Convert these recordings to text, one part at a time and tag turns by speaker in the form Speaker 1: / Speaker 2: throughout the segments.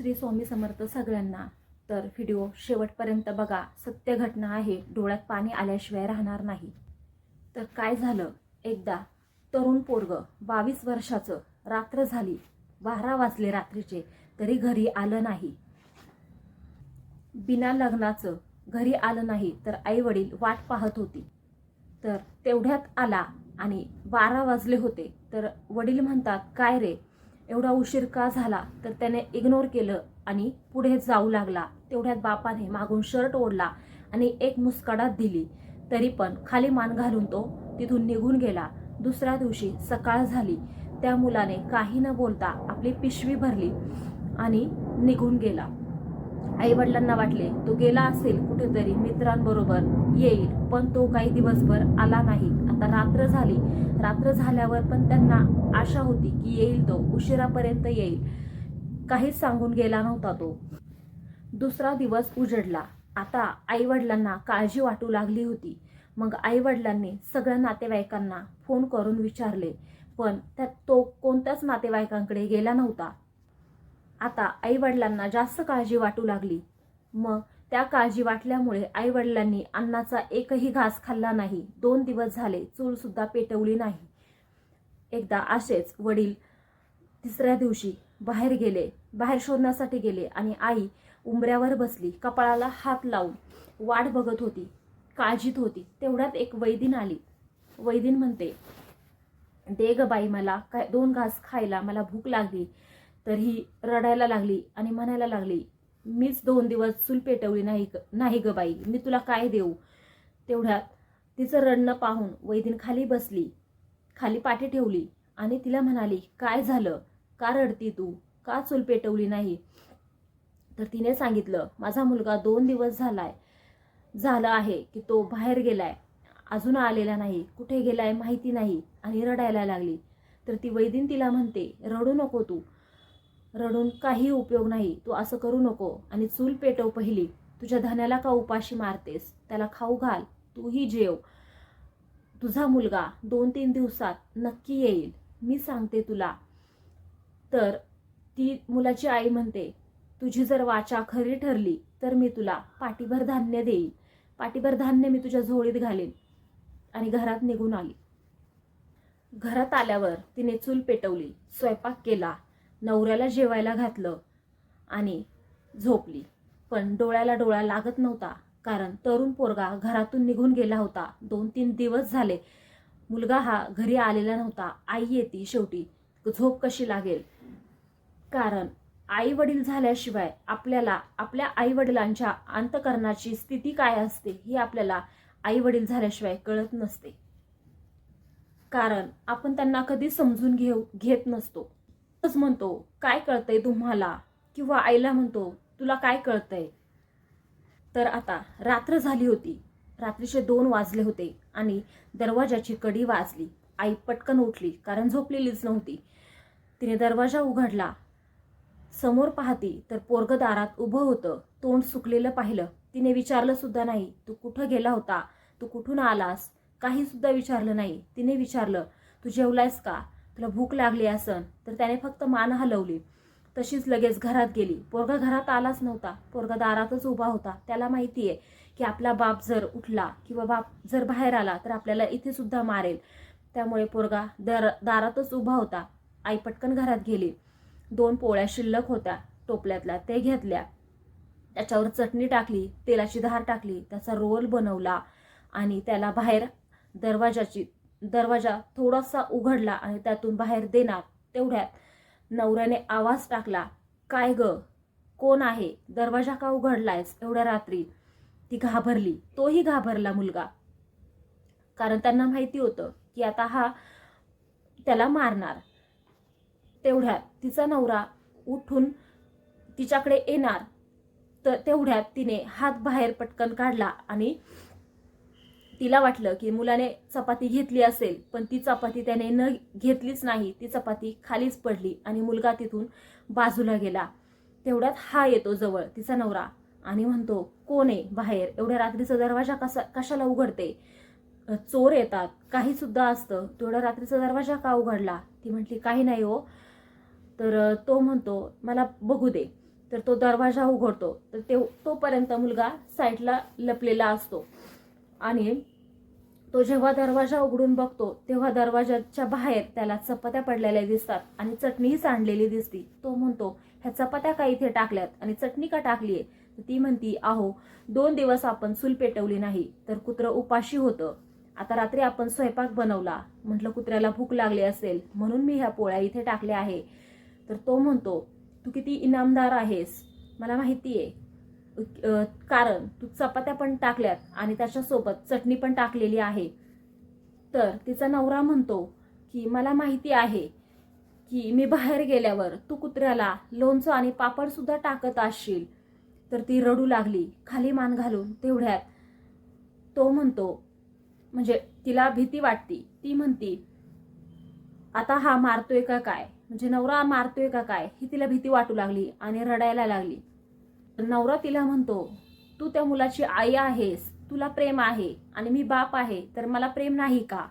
Speaker 1: श्री स्वामी समर्थ सगळ्यांना तर व्हिडिओ शेवटपर्यंत बघा. सत्य घटना आहे. डोळ्यात पाणी आल्याशिवाय राहणार नाही. तर काय झालं? एकदा तरुण पोरग बावीस वर्षाचं रात्र झाली. बारा वाजले रात्रीचे. तरी घरी आलं नाही. बिना लग्नाचं घरी आलं नाही तर आई वडील वाट पाहत होती. तर तेवढ्यात आला आणि बारा वाजले होते. तर वडील म्हणतात काय रे? एवढा उशीर का झाला? तर त्याने इग्नोर केलं आणि पुढे जाऊ लागला. तेवढ्यात बापाने मागून शर्ट ओढला आणि एक मुस्काडात दिली. तरी पण खाली मान घालून तो तिथून निघून गेला. दुसऱ्या दिवशी सकाळ झाली. त्या मुलाने काही न बोलता आपली पिशवी भरली आणि निघून गेला. आई वडिलांना वाटले तो गेला असेल कुठेतरी मित्रांबरोबर येईल पण तो काही दिवसभर आला नाही. आता रात्र झाली. रात्र झाल्यावर पण त्यांना आशा होती की येईल तो उशिरापर्यंत येईल. काहीच सांगून गेला नव्हता तो. दुसरा दिवस उजडला. आता आई वडिलांना काळजी वाटू लागली होती. मग आई वडिलांनी सगळ्या नातेवाईकांना फोन करून विचारले. पण त्यात तो कोणत्याच नातेवाईकांकडे गेला नव्हता. आता आईवडिलांना जास्त काळजी वाटू लागली. मग त्या काळजी वाटल्यामुळे आईवडिलांनी अन्नाचा एकही घास खाल्ला नाही. दोन दिवस झाले चूल सुद्धा पेटवली नाही. एकदा असेच वडील तिसऱ्या दिवशी बाहेर गेले. बाहेर शोधण्यासाठी गेले आणि आई उंबऱ्यावर बसली कपाळाला हात लावून वाट बघत होती काळजीत होती. तेवढ्यात एक वैदिन आली. वैदिन म्हणते दे ग बाई मला काय दोन घास खायला मला भूक लागली. तर ही रडायला लागली आणि म्हणायला लागली मीच दोन दिवस चूल पेटवली नाही नाही ग बाई मी तुला काय देऊ? तेवढ्यात तिचं रडणं पाहून वैदिन खाली बसली खाली पाठी ठेवली आणि तिला म्हणाली काय झालं? का रडती तू? का चूल पेटवली नाही? तर तिने सांगितलं माझा मुलगा दोन दिवस झालाय झालं आहे की तो बाहेर गेलाय अजून आलेला नाही कुठे गेलाय माहिती नाही आणि रडायला लागली. तर ती वैदिन तिला म्हणते रडू नको तू रडून काही उपयोग नाही. तू असं करू नको आणि चूल पेटव पहिली. तुझ्या धन्याला का उपाशी मारतेस? त्याला खाऊ घाल. तूही जेव. तुझा मुलगा दोन तीन दिवसात नक्की येईल. मी सांगते तुला. तर ती मुलाची आई म्हणते तुझी जर वाचा खरी ठरली तर मी तुला पाठीभर धान्य देईल पाठीभर धान्य मी तुझ्या झोळीत घालेन. आणि घरात निघून आली. घरात आल्यावर तिने चूल पेटवली. स्वयंपाक केला. नवऱ्याला जेवायला घातलं आणि झोपली. पण डोळ्याला डोळा लागत नव्हता कारण तरुण पोरगा घरातून निघून गेला होता. दोन तीन दिवस झाले. मुलगा हा घरी आलेला नव्हता. आई येते शेवटी. झोप कशी लागेल? कारण आई वडील झाल्याशिवाय आपल्याला आपल्या आई वडिलांच्या अंतकरणाची स्थिती काय असते ही आपल्याला आई वडील झाल्याशिवाय कळत नसते. कारण आपण त्यांना कधी समजून घेऊ घेत नसतो. म्हणतो काय कळतंय तुम्हाला? किंवा आईला म्हणतो तुला काय कळतंय? तर आता रात्र झाली होती. रात्रीचे दोन वाजले होते आणि दरवाजाची कडी वाजली. आई पटकन उठली कारण झोपलेलीच नव्हती. तिने दरवाजा उघडला. समोर पाहती तर पोरग दारात उभं होतं. तोंड सुकलेलं पाहिलं. तिने विचारलं सुद्धा नाही तू कुठं गेला होता? तू कुठून आलास? काही सुद्धा विचारलं नाही. तिने विचारलं तू जेवलायस का? तुला भूक लागली असन तर त्याने फक्त मान हलवली. तशीच लगेच घरात गेली. पोरगा घरात आलाच नव्हता. पोरगा दारातच उभा होता. त्याला माहिती आहे की आपला बाप जर उठला किंवा बाप जर बाहेर आला तर आपल्याला इथे सुद्धा मारेल. त्यामुळे पोरगा दर दारातच उभा होता. आई पटकन घरात गेली. दोन पोळ्या शिल्लक होत्या. टोपल्यातल्या ते घेतल्या. त्याच्यावर चटणी टाकली तेलाची धार टाकली त्याचा रोल बनवला आणि त्याला बाहेर दरवाजाची दरवाजा थोडासा उघडला आणि त्यातून बाहेर देणार तेवढ्यात नवऱ्याने आवाज टाकला काय ग? कोण आहे? दरवाजा का उघडलायस एवढ्या रात्री? ती घाबरली. तोही घाबरला मुलगा. कारण त्यांना माहिती होतं की आता हा त्याला मारणार. तेवढ्यात तिचा नवरा उठून तिच्याकडे येणार. तर तेवढ्यात तिने हात बाहेर पटकन काढला आणि तिला वाटलं की मुलाने चपाती घेतली असेल पण ती चपाती त्याने न घेतलीच नाही. ती चपाती खालीच पडली आणि मुलगा तिथून बाजूला गेला. तेवढ्यात हा येतो जवळ तिचा नवरा. आणि म्हणतो कोण आहे बाहेर? एवढ्या रात्रीचा दरवाजा कसा कशाला उघडते? चोर येतात. काही सुद्धा असतं. तेवढ्या रात्रीचा दरवाजा का उघडला? ती म्हटली काही नाही हो. तर तो म्हणतो मला बघू दे. तर तो दरवाजा उघडतो. तर ते तोपर्यंत मुलगा साईडला लपलेला असतो. आणि तो जेव्हा दरवाजा उघडून बघतो तेव्हा दरवाजाच्या बाहेर त्याला चपात्या पडलेल्या दिसतात आणि चटणीही सांडलेली दिसती. तो म्हणतो ह्या चपात्या का इथे टाकल्यात? आणि चटणी का टाकली तर ती म्हणती आहो दोन दिवस आपण चूल पेटवली नाही तर कुत्रं उपाशी होतं. आता रात्री आपण स्वयंपाक बनवला. म्हटलं कुत्र्याला भूक लागली असेल म्हणून मी ह्या पोळ्या इथे टाकल्या आहे. तर तो म्हणतो तू किती इनामदार आहेस. मला माहिती आहे कारण तू चपात्या पण टाकल्यात आणि त्याच्यासोबत चटणी पण टाकलेली आहे. तर तिचा नवरा म्हणतो की मला माहिती आहे की मी बाहेर गेल्यावर तू कुत्र्याला लोणचं आणि पापडसुद्धा टाकत असशील. तर ती रडू लागली खाली मान घालून तेवढ्यात. तो म्हणतो म्हणजे तिला भीती वाटती. ती म्हणती आता हा मारतोय का काय? म्हणजे नवरा मारतोय का काय? ही तिला भीती वाटू लागली आणि रडायला लागली. नवरा तिला म्हणतो तू त्या मुलाची आई आहेस तुला प्रेम आहे आणि मी बाप आहे तर मला प्रेम नाही का?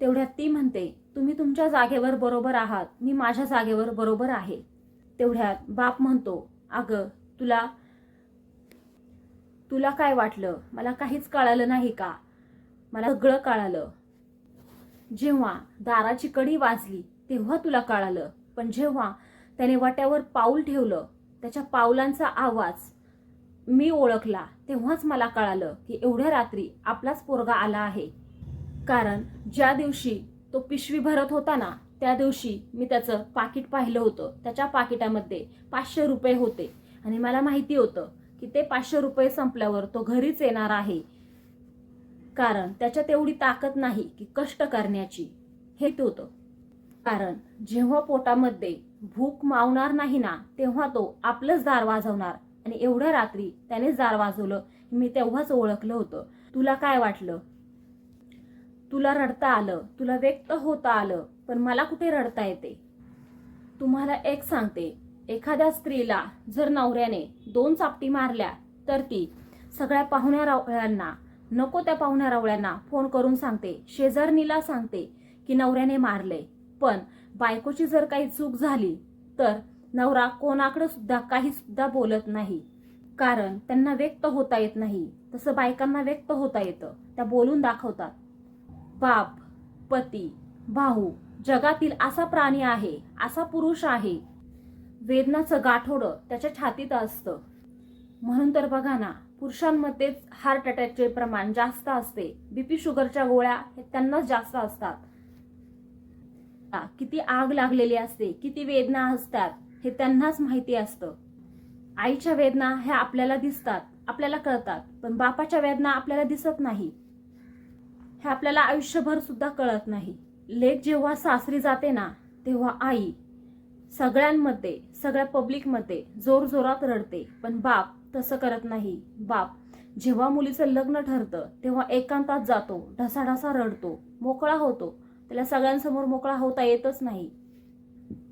Speaker 1: तेवढ्यात ती म्हणते तुम्ही तुमच्या जागेवर बरोबर आहात मी माझ्या जागेवर बरोबर आहे. तेवढ्यात बाप म्हणतो अगं तुला तुला काय वाटलं? मला काहीच कळालं नाही का? मला सगळं कळालं. जेव्हा दाराची कडी वाजली तेव्हा तुला कळालं. पण जेव्हा त्याने वाट्यावर पाऊल ठेवलं त्याच्या पावलांचा आवाज मी ओळखला तेव्हाच मला कळालं की एवढ्या रात्री आपलाच पोरगा आला आहे. कारण ज्या दिवशी तो पिशवी भरत होता ना त्या दिवशी मी त्याचं पाकिट पाहिलं होतं. त्याच्या पाकिटामध्ये पाचशे रुपये होते. आणि मला माहिती होतं की ते पाचशे रुपये संपल्यावर तो घरीच येणार आहे. कारण त्याच्यात एवढी ताकद नाही की कष्ट करण्याची. हे होतं. कारण जेव्हा पोटामध्ये भूक मावणार नाही ना तेव्हा तो आपलंच दार वाजवणार. आणि एवढ्या रात्री त्यानेच दार वाजवलं मी तेव्हाच ओळखलं होतं. तुला काय वाटलं? तुला रडता आलं तुला व्यक्त होता आलं पण मला कुठे रडता येते? तुम्हाला एक सांगते एखाद्या स्त्रीला जर नवऱ्याने दोन चापटी मारल्या तर ती सगळ्या पाहुण्या रावळ्यांना नको त्या पाहुण्या रावळ्यांना फोन करून सांगते शेजारणीला सांगते की नवऱ्याने मारले. पण बायकोची जर काही चूक झाली तर नवरा कोणाकडे सुद्धा काही सुद्धा बोलत नाही. कारण त्यांना व्यक्त होता येत नाही. तसं बायकांना व्यक्त होता येतं. त्या बोलून दाखवतात. बाप पती भाऊ जगातील असा प्राणी आहे असा पुरुष आहे. वेदनाचं गाठोडं त्याच्या छातीत असतं. म्हणून तर बघा ना पुरुषांमध्येच हार्ट अटॅकचे प्रमाण जास्त असते. बीपी शुगरच्या गोळ्या हे त्यांनाच जास्त असतात. किती आग लागलेली असते किती वेदना असतात हे त्यांनाच माहिती असतं. आईच्या वेदना ह्या आपल्याला दिसतात आपल्याला कळतात पण बापाच्या वेदना आपल्याला दिसत नाही. हे आपल्याला आयुष्यभर सुद्धा कळत नाही. लेख जेव्हा सासरी जाते ना तेव्हा आई सगळ्यांमध्ये सगळ्या पब्लिकमध्ये जोर जोरात रडते पण बाप तसं करत नाही. बाप जेव्हा मुलीचं लग्न ठरतं तेव्हा एकांतात जातो ढसाढसा रडतो मोकळा होतो. त्याला सगळ्यांसमोर मोकळा होता येतच नाही.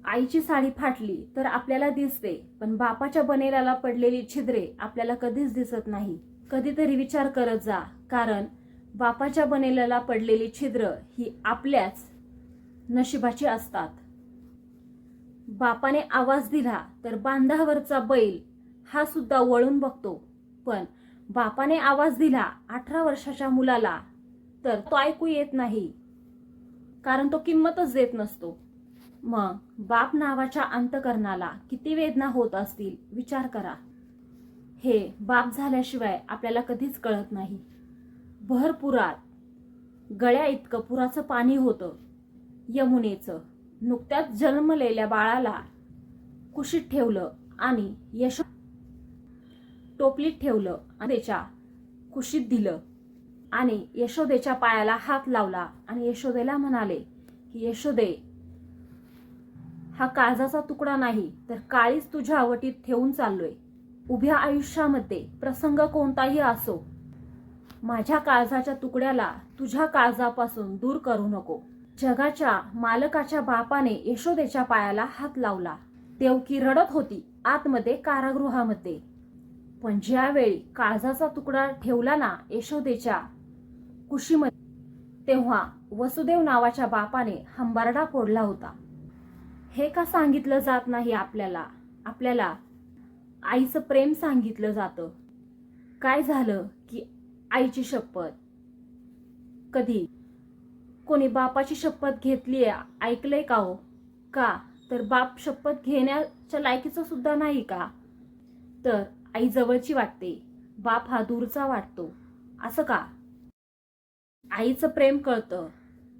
Speaker 1: आईची साडी फाटली तर आपल्याला दिसते पण बापाच्या बनेल्याला पडलेली छिद्रे आपल्याला कधीच दिसत नाही. कधीतरी विचार करत जा कारण बापाच्या बनेल्याला पडलेली छिद्र ही आपल्याच नशिबाची असतात. बापाने आवाज दिला तर बांधावरचा बैल हा सुद्धा वळून बघतो पण बापाने आवाज दिला अठरा वर्षाच्या मुलाला तर तो ऐकू येत नाही. कारण तो किंमतच देत नसतो. मग बाप नावाच्या अंतकरणाला किती वेदना होत असतील विचार करा. हे बाप झाल्याशिवाय आपल्याला कधीच कळत नाही. भर पुरात गळ्या इतकं पुराचं पाणी होतं. यमुनेचं नुकत्याच जन्मलेल्या बाळाला कुशीत ठेवलं आणि यश टोपलीत ठेवलं आणि त्याच्या कुशीत दिलं. आणि यशोदेच्या पायाला हात लावला आणि यशोदेला म्हणाले की यशोदे हा काळजाचा तुकडा नाही तर काळीच तुझ्या आवटीत ठेवून चाललोय. उभ्या आयुष्यामध्ये प्रसंग कोणताही असो माझ्या काळजाच्या तुकड्याला तुझ्या काळजापासून दूर करू नको. जगाच्या मालकाच्या बापाने यशोदेच्या पायाला हात लावला. देवकी रडत होती आतमध्ये कारागृहामध्ये. पण ज्यावेळी काळजाचा तुकडा ठेवला ना यशोदेच्या कुशीमध्ये. तेव्हा वसुदेव नावाच्या बापाने हंबारडा फोडला होता. हे का सांगितलं जात नाही आपल्याला? आपल्याला आईचं प्रेम सांगितलं जातं. काय झालं की आईची शपथ? कधी? कोणी बापाची शपथ घेतली आहे ऐकलंय का हो? का? तर बाप शपथ घेण्याच्या लायकीचं सुद्धा नाही का? तर आई जवळची वाटते. बाप हा दूरचा वाटतो. असं का? आईचं प्रेम कळतं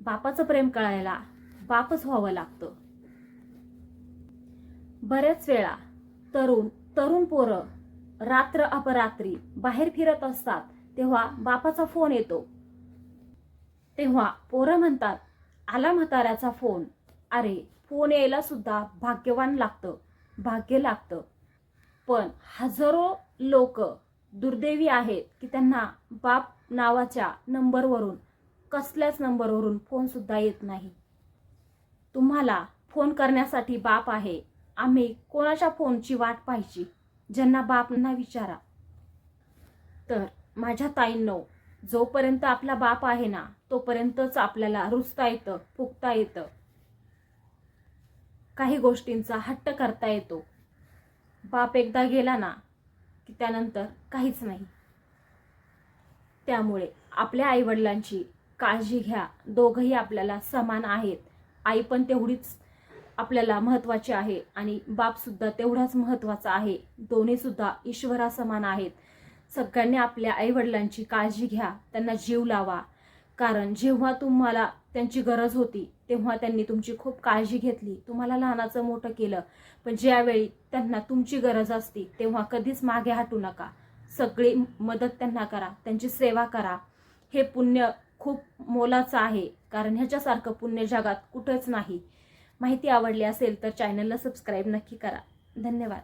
Speaker 1: बापाचं प्रेम कळायला बापच व्हावं लागतं. बऱ्याच वेळा तरुण तरुण पोरं रात्र अपरात्री बाहेर फिरत असतात तेव्हा बापाचा फोन येतो. तेव्हा पोरं म्हणतात आला म्हाताऱ्याचा फोन. अरे फोन यायला सुद्धा भाग्यवान लागतं भाग्य लागतं. पण हजारो लोक दुर्दैवी आहेत की त्यांना बाप नावाच्या नंबरवरून कसल्याच नंबरवरून फोनसुद्धा येत नाही. तुम्हाला फोन करण्यासाठी बाप आहे. आम्ही कोणाच्या फोनची वाट पाहिजे ज्यांना बापांना विचारा. तर माझ्या ताईंनो जोपर्यंत आपला बाप आहे ना तोपर्यंतच आपल्याला रुजता येतं फुकता येतं. काही गोष्टींचा हट्ट करता येतो. बाप एकदा गेला ना की त्यानंतर काहीच नाही. त्यामुळे आपल्या आईवडिलांची काळजी घ्या. दोघंही आपल्याला समान आहेत. आई पण तेवढीच आपल्याला महत्त्वाची आहे आणि बापसुद्धा तेवढाच महत्त्वाचा आहे. दोन्हीसुद्धा ईश्वरासमान ईश्वरा समान आहेत. सगळ्यांनी आपल्या आईवडिलांची काळजी घ्या. त्यांना जीव लावा. कारण जेव्हा तुम्हाला त्यांची गरज होती तेव्हा त्यांनी तुमची खूप काळजी घेतली. तुम्हाला लहानाचं मोठं केलं. पण ज्यावेळी त्यांना तुमची गरज असती तेव्हा कधीच मागे हटू नका. सगळी मदत त्यांना करा. त्यांची सेवा करा. हे पुण्य खूप मोलाचं आहे. कारण ह्याच्यासारखं पुण्य जगात कुठंच नाही. माहिती आवडली असेल तर चॅनलला सबस्क्राईब नक्की करा. धन्यवाद.